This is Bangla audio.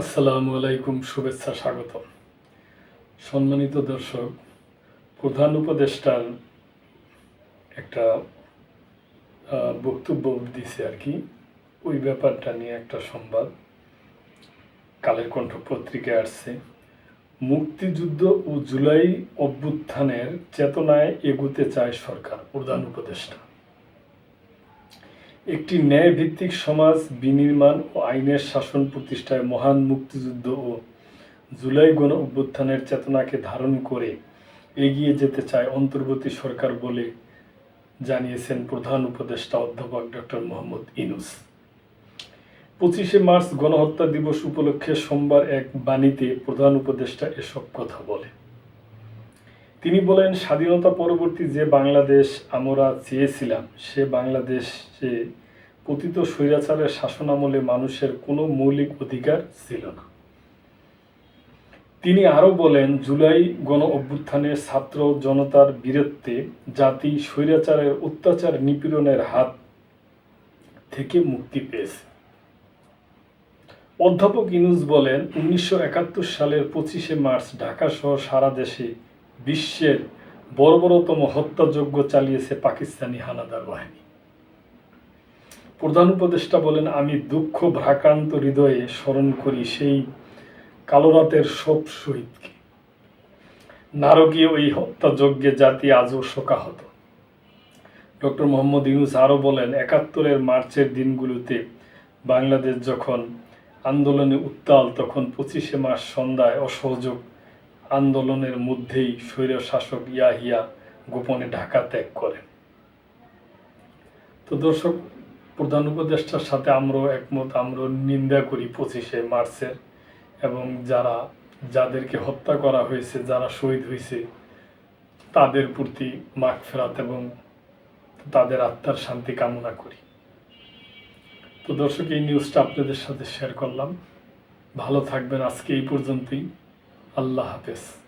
আসসালামু আলাইকুম, শুভেচ্ছা স্বাগত সম্মানিত দর্শক, প্রধান উপদেষ্টার একটা বক্তব্য দিছে আর কি। ওই ব্যাপারটা নিয়ে একটা সংবাদ। কালের কণ্ঠ পত্রিকায় আসছে। মুক্তিযুদ্ধ ও জুলাই অভ্যুত্থানের চেতনায় এগুতে চায় সরকার, প্রধান উপদেষ্টা। একটি ন্যায় ভিত্তিক সমাজ বিনির্মাণ ও আইনের শাসন প্রতিষ্ঠায় মহান মুক্তিযুদ্ধ ও জুলাই গণ অভ্যুত্থানের চেতনাকে ধারণ করে এগিয়ে যেতে চায় অন্তর্বর্তী সরকার বলে জানিয়েছেন প্রধান উপদেষ্টা অধ্যাপক ডক্টর মোহাম্মদ ইনুস। পঁচিশে মার্চ গণহত্যা দিবস উপলক্ষে সোমবার এক বাণীতে প্রধান উপদেষ্টা এসব কথা বলে তিনি বলেন, স্বাধীনতা পরবর্তী যে বাংলাদেশ আমরা চেয়েছিলাম, সে বাংলাদেশে পতিত স্বৈরাচারের শাসনামলে মানুষের কোনো মৌলিক অধিকার ছিল না। তিনি আরও বলেন, জুলাই গণ অভ্যুত্থানে ছাত্র জনতার বীরত্বে জাতি স্বৈরাচারের অত্যাচার নিপীড়নের হাত থেকে মুক্তি পেয়েছে। অধ্যাপক ইনুস বলেন, উনিশশো একাত্তর সালের পঁচিশে মার্চ ঢাকা সহ সারা দেশে বিশ্বের বর্বরতম হত্যাযজ্ঞ চালিয়েছে পাকিস্তানি হানাদার বাহিনী। প্রধান উপদেষ্টা বলেন, আমি দুঃখ ভ্রাক্রান্ত হৃদয়ে স্মরণ করি সেই কালো রাতের সব শহীদকে। নারকীয় ওই হত্যাযজ্ঞে জাতি আজও শোকাহত। ডক্টর মোহাম্মদ ইউনুস আরও বলেন, একাত্তরের মার্চের দিনগুলোতে বাংলাদেশ যখন আন্দোলনে উত্তাল, তখন পঁচিশে মার্চ সন্ধ্যায় অসহযোগ আন্দোলনের মধ্যেই স্বৈর শাসক ইয়াহিয়া গোপনে ঢাকা ত্যাগ করেন। তো দর্শক, প্রধান উপদেষ্টার সাথে আমরাও একমত আমরা নিন্দা করি পঁচিশে মার্চের এবং যারা, যাদেরকে হত্যা করা হয়েছে, যারা শহীদ হয়েছে, তাদের প্রতি মাগ ফেরাত এবং তাদের আত্মার শান্তি কামনা করি। তো দর্শক, এই নিউজটা আপনাদের সাথে শেয়ার করলাম। ভালো থাকবেন, আজকে এই পর্যন্তই। আল্লাহ হাফেজ।